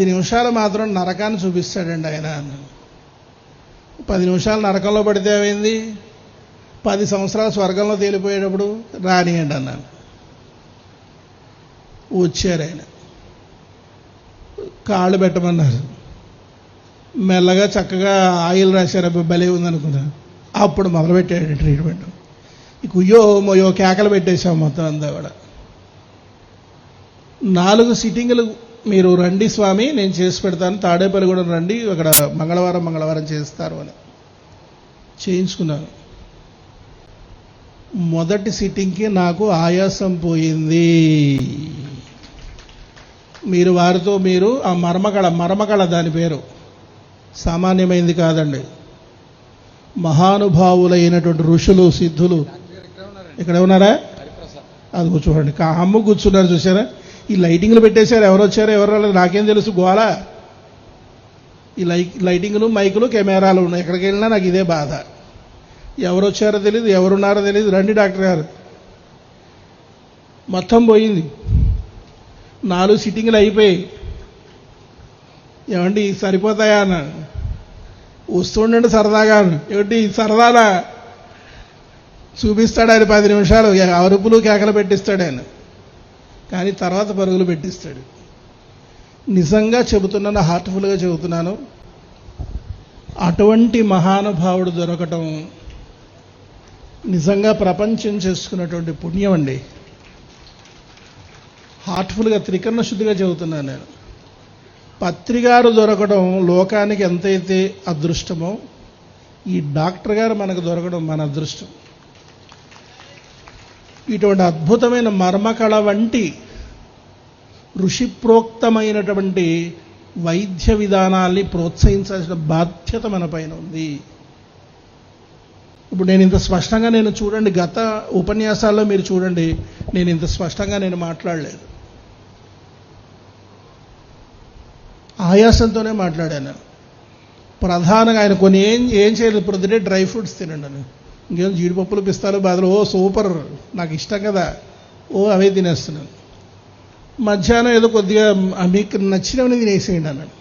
పది నిమిషాలు మాత్రం నరకాన్ని చూపిస్తాడండి ఆయన పది నిమిషాలు నరకంలో పడితే ఏమైంది? పది సంవత్సరాలు స్వర్గంలో తేలిపోయేటప్పుడు రానియండి అన్నాను వచ్చారు ఆయన. కాళ్ళు పెట్టమన్నారు. మెల్లగా చక్కగా ఆయిల్ రాశారు. భలే ఉందనుకున్నా అప్పుడు మొదలుపెట్టాడు ట్రీట్మెంట్ ఇక ఉయ్యో మొయ్యో కేకలు పెట్టేశాం మొత్తం అంతా కూడా. నాలుగు సిట్టింగులు మీరు రండి స్వామి నేను చేసి పెడతాను. తాడేపల్లి కూడా రండి అక్కడ మంగళవారం మంగళవారం చేస్తారు అని. చేయించుకున్నాను. మొదటి సిట్టింగ్కి నాకు ఆయాసం పోయింది. మీరు వారితో మీరు ఆ మర్మకళ మర్మకళ దాని పేరు. సామాన్యమైంది కాదండి. మహానుభావులైనటువంటి ఋషులు సిద్ధులు. ఇక్కడ ఉన్నారా? అది కూర్చోండి. కా అమ్మ కూర్చున్నారు చూసారా ఈ లైటింగ్లు పెట్టేశారు. ఎవరు వచ్చారో ఎవరు రాలేదు నాకేం తెలుసు గోల. ఈ లై లైటింగ్లు మైకులు కెమెరాలు ఉన్నాయి. ఎక్కడికి వెళ్ళినా నాకు ఇదే బాధ. ఎవరు వచ్చారో తెలియదు ఎవరున్నారో తెలియదు రండి డాక్టర్ గారు. మొత్తం పోయింది. నాలుగు సిట్టింగ్లు అయిపోయి ఏమండి సరిపోతాయా అన్నాను వస్తుండండి సరదాగా ఏమిటి సరదానా? చూపిస్తాడు ఆయన పది నిమిషాలు. అరుపులు కేకలు పెట్టిస్తాడు ఆయన. కానీ తర్వాత పరుగులు పెట్టిస్తాడు. నిజంగా చెబుతున్నాను హార్ట్ఫుల్గా చెబుతున్నాను అటువంటి మహానుభావుడు దొరకటం నిజంగా ప్రపంచం చేసుకున్నటువంటి పుణ్యం అండి. హార్ట్ఫుల్గా త్రికరణ శుద్ధిగా చెబుతున్నాను నేను. పత్రికారు దొరకడం లోకానికి ఎంతైతే అదృష్టమో ఈ డాక్టర్ గారు మనకు దొరకడం మన అదృష్టం. ఇటువంటి అద్భుతమైన మర్మకళ వంటి ఋషిప్రోక్తమైనటువంటి వైద్య విధానాల్ని ప్రోత్సహించాల్సిన బాధ్యత మన పైన ఉంది. ఇప్పుడు నేను ఇంత స్పష్టంగా నేను చూడండి గత ఉపన్యాసాల్లో మీరు చూడండి నేను ఇంత స్పష్టంగా నేను మాట్లాడలేదు. ఆయాసంతోనే మాట్లాడాను ప్రధానంగా ఆయన కొన్ని ఏం ఏం చేయలేదు ప్రొద్దునే డ్రై ఫ్రూట్స్ తినండి అని ఇంకేం జీడిపప్పులు పిస్తాలు బాధలు ఓ సూపర్. నాకు ఇష్టం కదా. ఓ అవే తినేస్తున్నాను. మధ్యాహ్నం ఏదో కొద్దిగా మీకు నచ్చినవని తినేసేయండి అన్నాడు.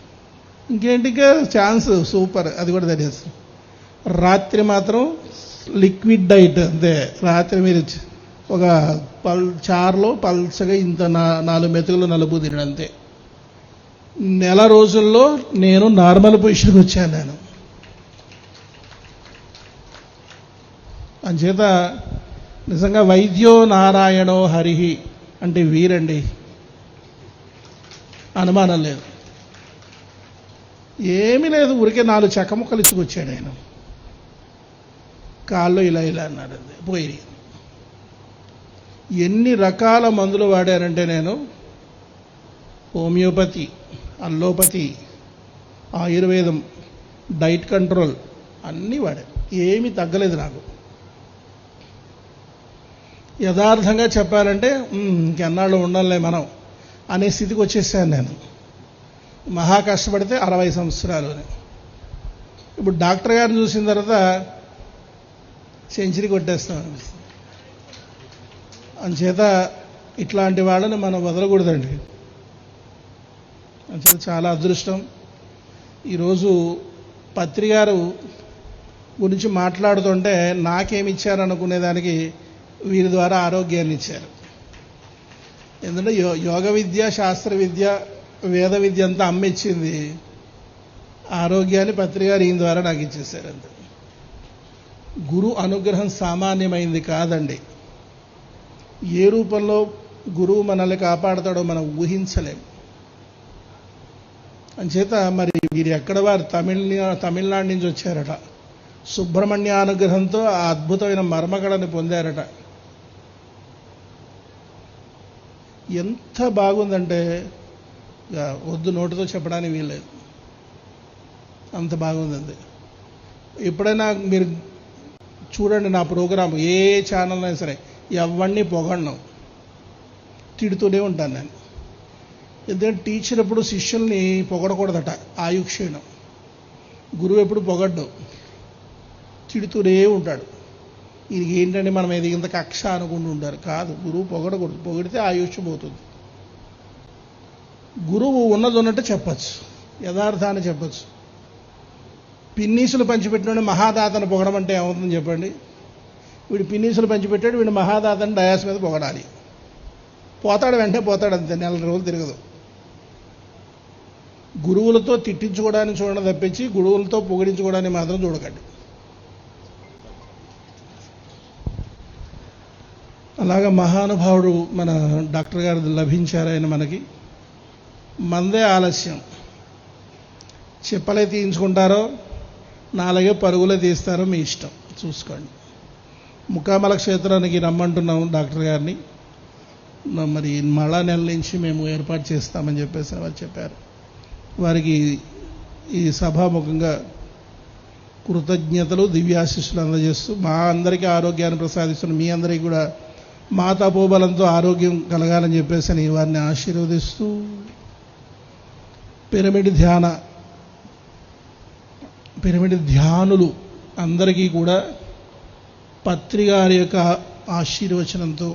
ఇంకేంటి ఇంకా? ఛాన్స్. సూపర్. అది కూడా తినేస్తాను రాత్రి మాత్రం లిక్విడ్ డైట్. అంతే రాత్రి మీరు ఒక పల్ చారులో పల్చగా ఇంత నా నాలుగు మెతుకులు నలుపు తినడం అంతే. నెల రోజుల్లో నేను నార్మల్ పొజిషన్కి వచ్చాను నేను. అంచేత నిజంగా వైద్యో నారాయణో హరిహి అంటే వీరండి. అనుమానం లేదు. ఏమీ లేదు ఊరికే నాలుగు చెక్కముక్కలు ఇచ్చుకొచ్చాడు ఆయన. కాళ్ళు ఇలా ఇలా అన్నాడు. పోయి ఎన్ని రకాల మందులు వాడానంటే నేను? హోమియోపతి అల్లోపతి ఆయుర్వేదం డైట్ కంట్రోల్ అన్నీ వాడాను. ఏమీ తగ్గలేదు నాకు. యథార్థంగా చెప్పాలంటే ఇంకెన్నాళ్ళు ఉండాలే మనం అనే స్థితికి వచ్చేసాను నేను. మహా కష్టపడితే అరవై సంవత్సరాలు అని. ఇప్పుడు డాక్టర్ గారిని చూసిన తర్వాత సెంచరీ కొట్టేస్తాం. అనిపిస్తుంది అంచేత ఇట్లాంటి వాళ్ళని మనం వదలకూడదండి. అంచేత చాలా అదృష్టం. ఈరోజు పత్రికారు గురించి మాట్లాడుతుంటే నాకేమి ఇచ్చారనుకునే దానికి వీరి ద్వారా ఆరోగ్యాన్ని ఇచ్చారు. ఎందుకంటే యో యోగ విద్య శాస్త్ర విద్య వేద విద్య అంతా అమ్మిచ్చింది. ఆరోగ్యాన్ని పత్రికారు ఈయన ద్వారా నాకు ఇచ్చేశారు అంతే. గురు అనుగ్రహం సామాన్యమైంది కాదండి. ఏ రూపంలో గురువు మనల్ని కాపాడతాడో మనం ఊహించలేం. అంచేత మరి వీరు ఎక్కడ వారు? తమిళ తమిళనాడు నుంచి వచ్చారట. సుబ్రహ్మణ్య అనుగ్రహంతో ఆ అద్భుతమైన మర్మకళని పొందారట. ఎంత బాగుందంటే ఇక వద్దు నోటితో చెప్పడానికి వీల్లేదు. అంత బాగుందండి. ఎప్పుడైనా మీరు చూడండి నా ప్రోగ్రాం ఏ ఛానల్ అయినా సరే ఎవరిని పొగడను తిడుతూనే ఉంటాను నేను. ఎందుకంటే టీచర్ ఎప్పుడు శిష్యుల్ని పొగడకూడదట ఆయుక్షీణం. గురువు ఎప్పుడు పొగడ్డు తిడుతూనే ఉంటాడు. ఇది ఏంటంటే మనం ఏది ఇంత కక్ష అనుకుంటూ ఉంటారు. కాదు గురువు పొగడకూడదు పొగిడితే ఆయుష్ పోతుంది. గురువు ఉన్నది ఉన్నట్టు చెప్పచ్చు. యథార్థాన్ని చెప్పచ్చు. పిన్నీసులు పంచిపెట్టిన మహాదాతను పొగడం అంటే ఏమవుతుందని చెప్పండి. వీడు పిన్నీసులు పంచిపెట్టాడు వీడు మహాదాతని డయాస్ మీద పొగడాలి. పోతాడు వెంటనే పోతాడు అంతే నెల రోజులు తిరగదు. గురువులతో తిట్టించుకోవడానికి చూడడం తప్పించి గురువులతో పొగిడించుకోవడానికి మాత్రం చూడకండి. అలాగా మహానుభావుడు మన డాక్టర్ గారు లభించారు ఆయన మనకి. మందే ఆలస్యం. చెప్పలే తీయించుకుంటారో నాలుగే పరుగులే తీస్తారో మీ ఇష్టం. చూసుకోండి. ముకామల క్షేత్రానికి రమ్మంటున్నాం డాక్టర్ గారిని. మరి మళ్ళా నెల నుంచి మేము ఏర్పాటు చేస్తామని చెప్పేసి వారు చెప్పారు. వారికి ఈ సభాముఖంగా కృతజ్ఞతలు దివ్యాశిస్సులు అందజేస్తూ మా అందరికీ ఆరోగ్యాన్ని ప్రసాదిస్తున్న మీ అందరికీ కూడా మాతాపోబలంతో ఆరోగ్యం కలగాలని చెప్పేసి అని వారిని ఆశీర్వదిస్తూ పిరమిడ్ ధ్యాన పిరమిడ్ ధ్యానులు అందరికీ కూడా పత్రికారి యొక్క ఆశీర్వచనంతో